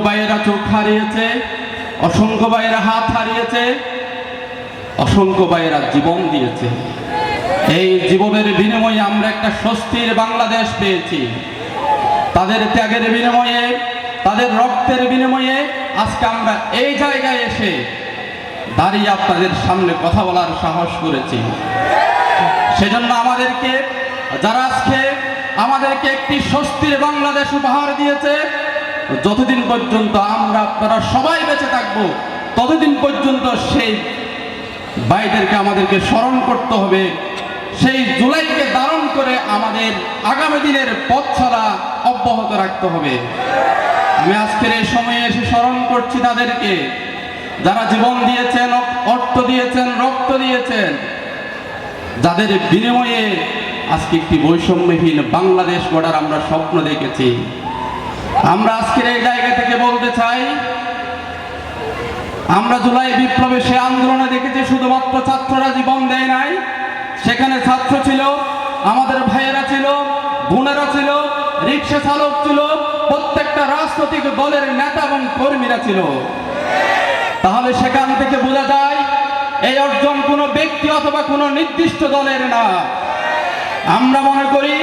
ভাইয়েরা চোখ হারিয়েছে, অসংখ্য ভাইয়েরা হাত হারিয়েছে, অসংখ্য ভাইয়েরা জীবন দিয়েছে। এই জীবনের বিনিময়ে আমরা একটা স্বস্তির বাংলাদেশ পেয়েছি। তাদের ত্যাগের বিনিময়ে, তাদের রক্তের বিনিময়ে আজকে আমরা এই জায়গায় এসে দাঁড়িয়ে আপনাদের সামনে কথা বলার সাহস করেছি। সেজন্য আমাদেরকে, যারা আজকে আমাদেরকে একটি স্বস্তির বাংলাদেশ উপহার দিয়েছে যতদিন পর্যন্ত আমরা আপনারা সবাই বেঁচে থাকব, ততদিন পর্যন্ত সেই ভাইদেরকে আমাদেরকে স্মরণ করতে হবে। সেই জুলাইকে ধারণ করে আমাদের আগামী দিনের পথ চলা অব্যাহত রাখতে হবে। আমি আজকের এই সময়ে এসে স্মরণ করছি তাদেরকে, যারা জীবন দিয়েছেন, অর্থ দিয়েছেন, রক্ত দিয়েছেন, যাদের বিনিময়ে আজকে একটি বৈষম্যহীন বাংলাদেশ গড়ার আমরা স্বপ্ন দেখেছি। আমরা আজকের এই জায়গা থেকে বলতে চাই, আমরা জুলাই বিপ্লবে সে আন্দোলনে দেখেছি শুধুমাত্র ছাত্ররা জীবন দেয় নাই। সেখানে ছাত্র ছিল, আমাদের ভাইয়েরা ছিল, বোনেরা ছিল, রিক্সা চালক ছিল, প্রত্যেকটা রাজনৈতিক দলের নেতা এবং কর্মীরা ছিল। তাহলে সেখান থেকে বোঝা যায়, এই অর্জন কোনো ব্যক্তি অথবা কোনো নির্দিষ্ট দলের না। আমরা মনে করি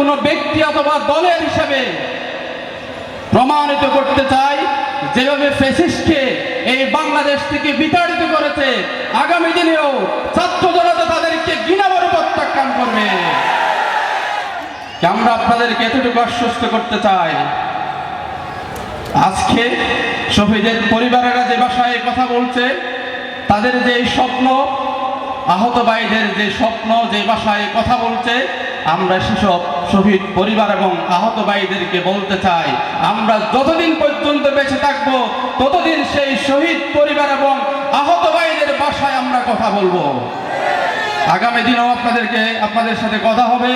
কোনো ব্যক্তি অথবা দলের হিসেবে প্রমাণিত করতে চাই, যেভাবে ফেসিসকে এই বাংলাদেশ থেকে বিতাড়িত করেছে, আগামী দিনেও ছাত্র জনতা তাদেরকে ঘৃণাবরে প্রত্যাখ্যান করবে। আমরা আপনাদেরকে এতটুকু আশ্বস্ত করতে চাই? আজকে শহীদের পরিবারেরা যে ভাষায় কথা বলছে, তাদের যে স্বপ্ন, আহত ভাইদের যে স্বপ্ন, যে ভাষায় কথা বলছে, আমরা সেসব শহীদ পরিবার এবং আহত ভাইদেরকে বলতে চাই, আমরা যতদিন পর্যন্ত বেঁচে থাকব, ততদিন সেই শহীদ পরিবার এবং আহত ভাইদের বাসায় আমরা কথা বলব। আগামী দিনেও আপনাদেরকে, আপনাদের সাথে কথা হবে।